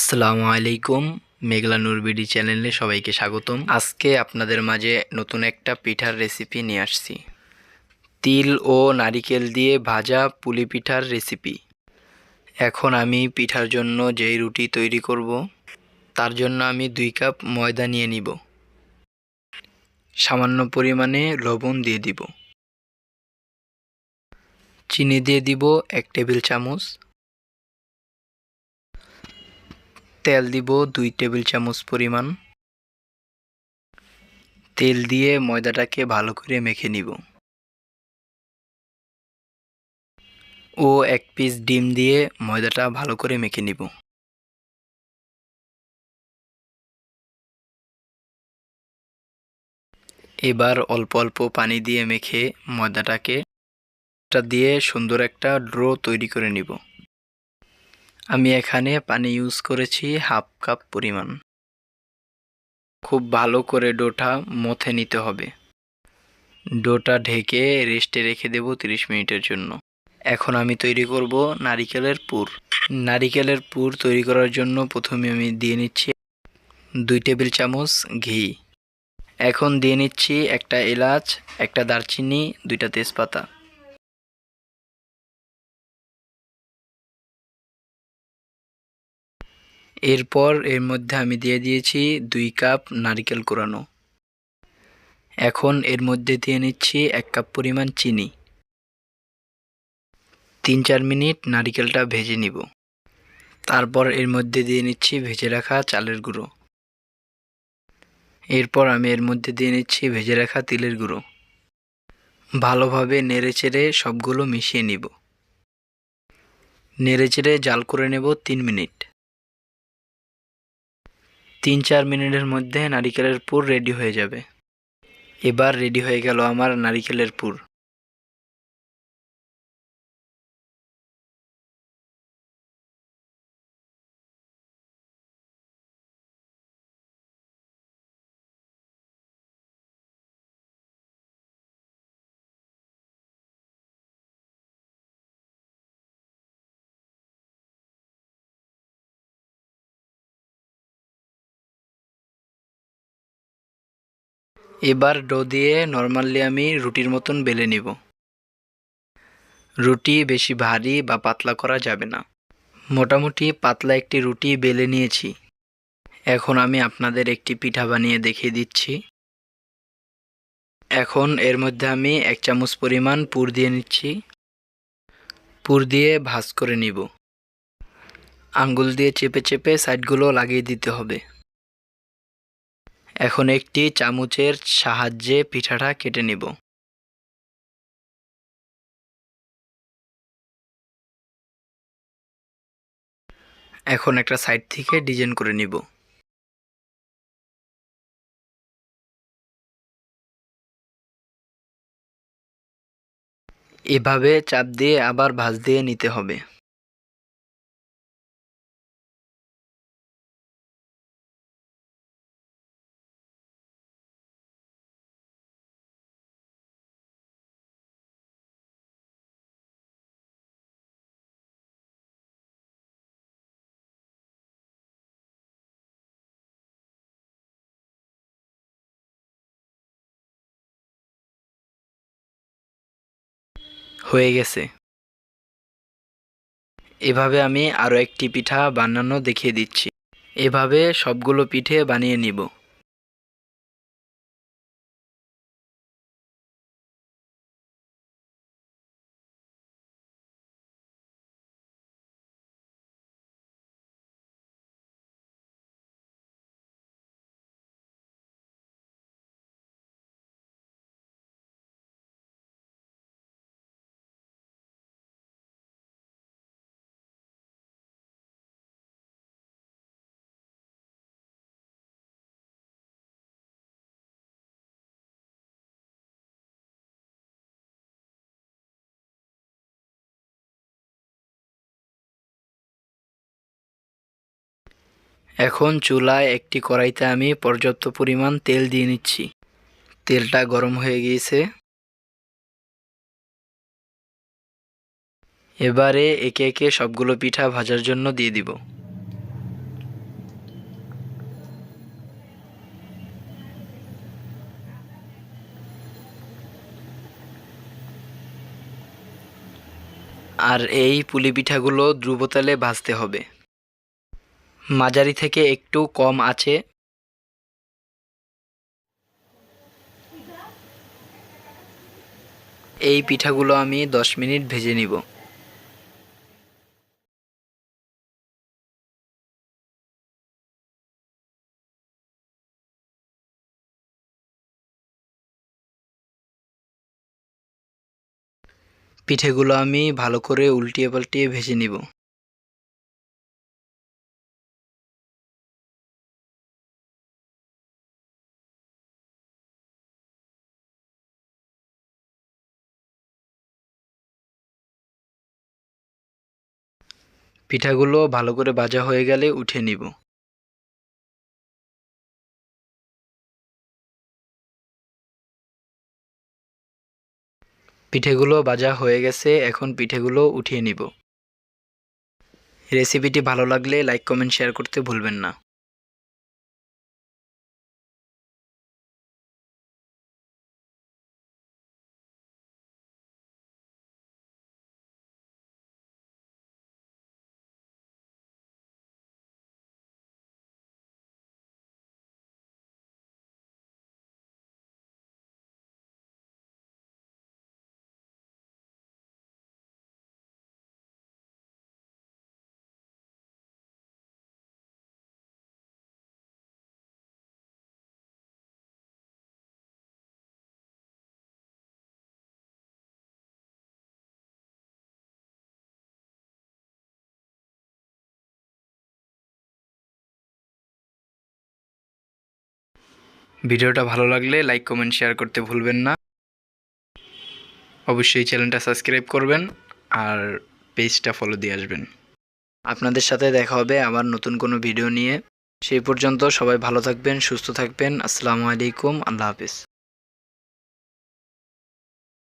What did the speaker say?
আসসালামু আলাইকুম, মেঘলা নুরবিডি চ্যানেলে সবাইকে স্বাগতম। আজকে আপনাদের মাঝে নতুন একটা পিঠার রেসিপি নিয়ে আসছি। তিল ও নারিকেল দিয়ে ভাজা পুলি পিঠার রেসিপি এখন আমি পিঠার জন্য যেই রুটি তৈরি করব, তার জন্য আমি দুই কাপ ময়দা নিয়ে নিব। সামান্য পরিমাণে লবণ দিয়ে দিব। চিনি দিয়ে দিব এক টেবিল চামচ। তেল দিব দুই টেবিল চামচ পরিমাণ। তেল দিয়ে ময়দাটাকে ভালো করে মেখে নিব। ও এক পিস ডিম দিয়ে ময়দাটা ভালো করে মেখে নিব। এবার অল্প অল্প পানি দিয়ে মেখে ময়দাটাকে দিয়ে সুন্দর একটা ড্রো তৈরি করে নিব। আমি এখানে পানি ইউজ করেছি হাফ কাপ পরিমাণ। খুব ভালো করে ডোটা মথে নিতে হবে। ডোটা ঢেকে রেস্টে রেখে দেব 30 মিনিটের জন্য। এখন আমি তৈরি করব নারিকেলের পুর। নারিকেলের পুর তৈরি করার জন্য প্রথমে আমি দিয়ে নিচ্ছি দুই টেবিল চামচ ঘি। এখন দিয়ে নিচ্ছি একটা এলাচ, একটা দারচিনি, দুইটা তেজপাতা। এরপর এর মধ্যে আমি দিয়ে দিয়েছি দুই কাপ নারিকেল কোরানো। এখন এর মধ্যে দিয়ে নিচ্ছি এক কাপ পরিমাণ চিনি। তিন চার মিনিট নারিকেলটা ভেজে নিব। তারপর এর মধ্যে দিয়ে নিচ্ছি ভেজে রাখা চালের গুঁড়ো। এরপর আমি এর মধ্যে দিয়ে নিচ্ছি ভেজে রাখা তিলের গুঁড়ো। ভালোভাবে নেড়ে চেড়ে সবগুলো মিশিয়ে নিব। নেড়ে চেড়ে জাল করে নেব তিন মিনিট। তিন চার মিনিটের মধ্যে নারিকেলের পুর রেডি হয়ে যাবে। এবার রেডি হয়ে গেল আমার নারিকেলের পুর। এবার ডো দিয়ে নর্মালি আমি রুটির মতন বেলে নিব। রুটি বেশি ভারী বা পাতলা করা যাবে না। মোটামুটি পাতলা একটি রুটি বেলে নিয়েছি। এখন আমি আপনাদের একটি পিঠা বানিয়ে দেখিয়ে দিচ্ছি। এখন এর মধ্যে আমি এক চামচ পরিমাণ পুর দিয়ে নিচ্ছি। পুর দিয়ে ভাজ করে নিব। আঙ্গুল দিয়ে চেপে চেপে সাইডগুলো লাগিয়ে দিতে হবে। এখন একটি চামচের সাহায্যে পিঠাটা কেটে নিব। এখন একটা সাইড থেকে ডিজাইন করে নিব। এভাবে চাপ দিয়ে আবার ভাঁজ দিয়ে নিতে হবে। হয়ে গেছে। এভাবে আমি আরও একটি পিঠা বানানো দেখিয়ে দিচ্ছি। এভাবে সবগুলো পিঠে বানিয়ে নিব। এখন চুলায় একটি কড়াইতে আমি পর্যাপ্ত পরিমাণ তেল দিয়ে নিচ্ছি। তেলটা গরম হয়ে গিয়েছে। এবারে একে একে সবগুলো পিঠা ভাজার জন্য দিয়ে দিব। আর এই পুলি পিঠাগুলো ধ্রুবতালে ভাজতে হবে। মাঝারি থেকে একটু কম আছে। এই পিঠাগুলো আমি দশ মিনিট ভেজে নিব। পিঠেগুলো আমি ভালো করে উল্টিয়ে পাল্টিয়ে ভেজে নিব। পিঠাগুলো ভালো করে ভাজা হয়ে গেলে উঠে নিব। পিঠেগুলো ভাজা হয়ে গেছে, এখন পিঠেগুলো উঠিয়ে নিব। রেসিপিটি ভালো লাগলে লাইক, কমেন্ট, শেয়ার করতে ভুলবেন না। ভিডিওটা ভালো লাগলে লাইক, কমেন্ট, শেয়ার করতে ভুলবেন না। অবশ্যই চ্যানেলটা সাবস্ক্রাইব করবেন আর পেজটা ফলো দিয়ে আসবেন। আপনাদের সাথে দেখা হবে আবার নতুন কোনো ভিডিও নিয়ে। সেই পর্যন্ত সবাই ভালো থাকবেন, সুস্থ থাকবেন। আসসালামু আলাইকুম, আল্লাহ হাফিজ।